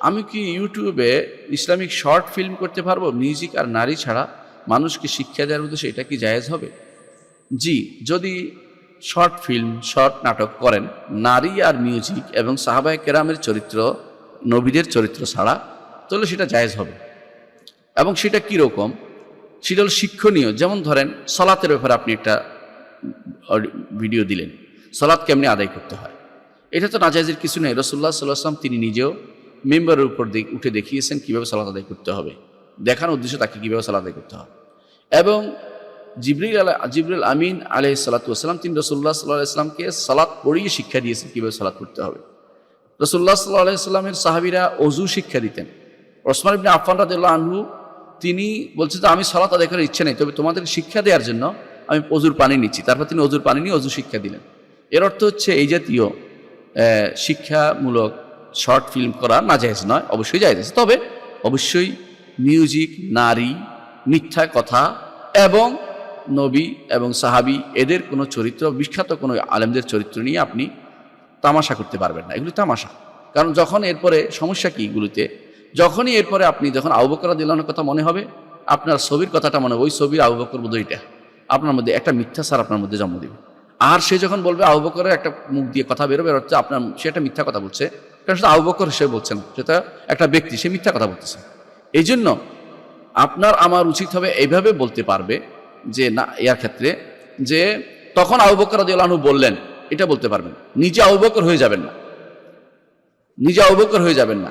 আমি কি ইউটিউবে ইসলামিক শর্ট ফিল্ম করতে পারব? মিউজিক আর নারী ছাড়া মানুষকে শিক্ষা দেওয়ার উদ্দেশ্যে এটা কি জায়েজ হবে? জি, যদি শর্ট ফিল্ম, শর্ট নাটক করেন, নারী আর মিউজিক এবং সাহাবায় কেরামের চরিত্র, নবীদের চরিত্র ছাড়া, তাহলে সেটা জায়েজ হবে। এবং সেটা কীরকম সেটা হলো শিক্ষণীয়। যেমন ধরেন, সলাতের ব্যাপারে আপনি একটা ভিডিও দিলেন। সলাৎ কেমনি আদায় করতে হয়? এটা তো নাজাইজের কিছু নেই। রসুল্লাহ সাল্লাহ আসলাম তিনি নিজেও মেম্বারের উপর উঠে দেখিয়েছেন কীভাবে সালাত আদায় করতে হবে। দেখানোর উদ্দেশ্যে তাকে কীভাবে সালাত আদায় করতে হবে। এবং জিবরিল আলা জিবরুল আমিন আলহ সালাতাম তিনি রসুল্লাহ সাল্লাহ ইসলামকে সালাত পড়িয়ে শিক্ষা দিয়েছেন কীভাবে সালাত করতে হবে। রসুল্লাহ সাল্লাহ আলাইস্লামের সাহাবিরা অজু শিক্ষা দিতেন। ওসমান ইবনে আফান রাদিল্লাহ আনহু তিনি বলছেন যে, আমি সালাত আদায় করার ইচ্ছে নেই, তবে তোমাদের শিক্ষা দেওয়ার জন্য আমি অজুর পানি নিচ্ছি। তারপর তিনি অজুর পানি নিয়ে অজু শিক্ষা দিলেন। এর অর্থ হচ্ছে এই জাতীয় শিক্ষামূলক শর্ট ফিল্ম করা না জায়েজ নয়, অবশ্যই জায়েজ তবে অবশ্যই মিউজিক, নারী, মিথ্যা কথা এবং নবী এবং সাহাবি এদের কোনো চরিত্র, বিখ্যাত কোনো আলেমদের চরিত্র নিয়ে আপনি তামাশা করতে পারবেন না। এগুলি তামাশা। কারণ যখন এরপরে সমস্যা কি এগুলিতে? যখনই এরপরে আপনি, যখন আবুবকর দিলানোর কথা মনে হবে, আপনার ছবির কথাটা মনে হবে, ওই ছবির আবুবকর বোধ এটা। আপনার মধ্যে একটা মিথ্যা সার আপনার মধ্যে জন্ম দেবে। আর সে যখন বলবে আবুবকরের একটা মুখ দিয়ে কথা বেরোবে হচ্ছে আপনার সে একটা মিথ্যা কথা বলছে। কারণ সেটা আবুবকর সে বলছে না, সেটা একটা ব্যক্তি, সে মিথ্যা কথা বলতেছে। এই জন্য আপনার আমার উচিত হবে এইভাবে বলতে পারবে যে না, ইয়ার ক্ষেত্রে যে তখন আবুবকর দিলানু বললেন, এটা বলতে পারবেন নিজে আবুবকর হয়ে যাবেন না। নিজে অবকর হয়ে যাবেন না।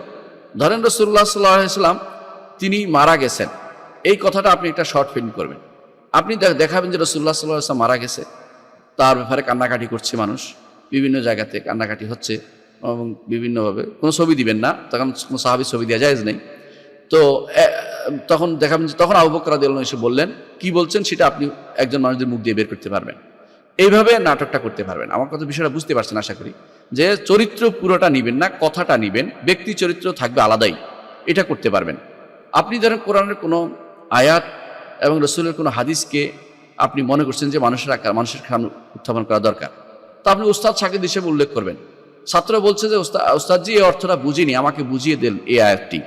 ধরেন রসুল্লাহ সাল্লাম তিনি মারা গেছেন। এই কথাটা আপনি একটা শর্ট ফিল্ম করবেন। আপনি দেখাবেন যে রসুল্লাহ সাল্লাহ মারা গেছে। তার ব্যাপারে কান্নাকাটি করছে মানুষ। বিভিন্ন জায়গাতে কান্নাকাটি হচ্ছে এবং বিভিন্নভাবে। কোনো ছবি দিবেন না, তখন কোনো সাহাবি ছবি দেওয়া যায় নেই। তো তখন দেখাবেন যে তখন আবু বকর রাদিয়াল্লাহু এসে বললেন, কি বলছেন সেটা আপনি একজন মানুষদের মুখ দিয়ে বের করতে পারবেন। এইভাবে নাটকটা করতে পারবেন। আমার কথা বিষয়টা বুঝতে পারছেন আশা করি। যে চরিত্র পুরোটা নিবেন না, কথাটা নিবেন, ব্যক্তি চরিত্র থাকবে আলাদাই, এটা করতে পারবেন। আপনি ধরেন কোরআনের কোনো আয়াত এবং রসুলের কোনো হাদিসকে আপনি মনে করছেন যে মানুষের আকার, মানুষের খান উত্থাপন করা দরকার। তা আপনি উস্তাদ সাকিদ হিসেবে উল্লেখ করবেন। ছাত্র বলছে যে ওস্তাদজি এই অর্থটা বুঝিনি, আমাকে বুঝিয়ে দেন এই আয়াতটি।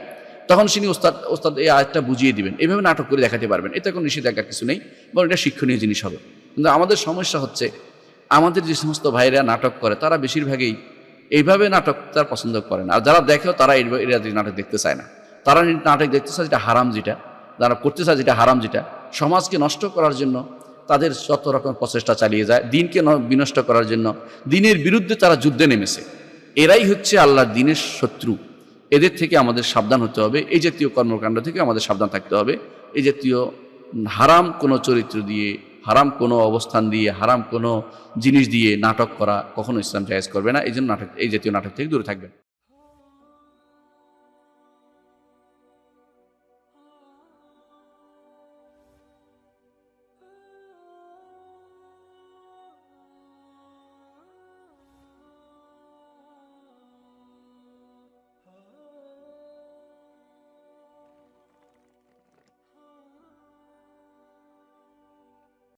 তখন তিনি ওস্তাদ ওস্তাদ এই আয়াতটা বুঝিয়ে দিবেন। এইভাবে নাটক করে দেখাতে পারবেন। এতে কোনো নিষেধাজ্ঞা কিছু নেই, বরং এটা শিক্ষণীয় জিনিস হবে। কিন্তু আমাদের সমস্যা হচ্ছে, আমাদের যে সমস্ত ভাইরা নাটক করে, তারা বেশিরভাগই এইভাবে নাটক তার পছন্দ করে না। আর যারা দেখেও তারা এরা নাটক দেখতে চায় না। তারা নাটক দেখতে চায় যেটা হারাম যেটা। যারা করতে চায় যেটা হারাম যেটা, সমাজকে নষ্ট করার জন্য তাদের যত রকম প্রচেষ্টা চালিয়ে যায়, দিনকে বিনষ্ট করার জন্য। দিনের বিরুদ্ধে তারা যুদ্ধে নেমেছে। এরাই হচ্ছে আল্লাহর দিনের শত্রু। এদের থেকে আমাদের সাবধান হতে হবে। এই জাতীয় কর্মকাণ্ড থেকে আমাদের সাবধান থাকতে হবে। এই জাতীয় হারাম কোনো চরিত্র দিয়ে, হারাম কোনো অবস্থান দিয়ে, হারাম কোনো জিনিস দিয়ে নাটক করা কখনো ইসলাম জায়েজ করবে না। এই জন্য নাটক এই জাতীয় নাটক থেকে দূরে থাকবেন।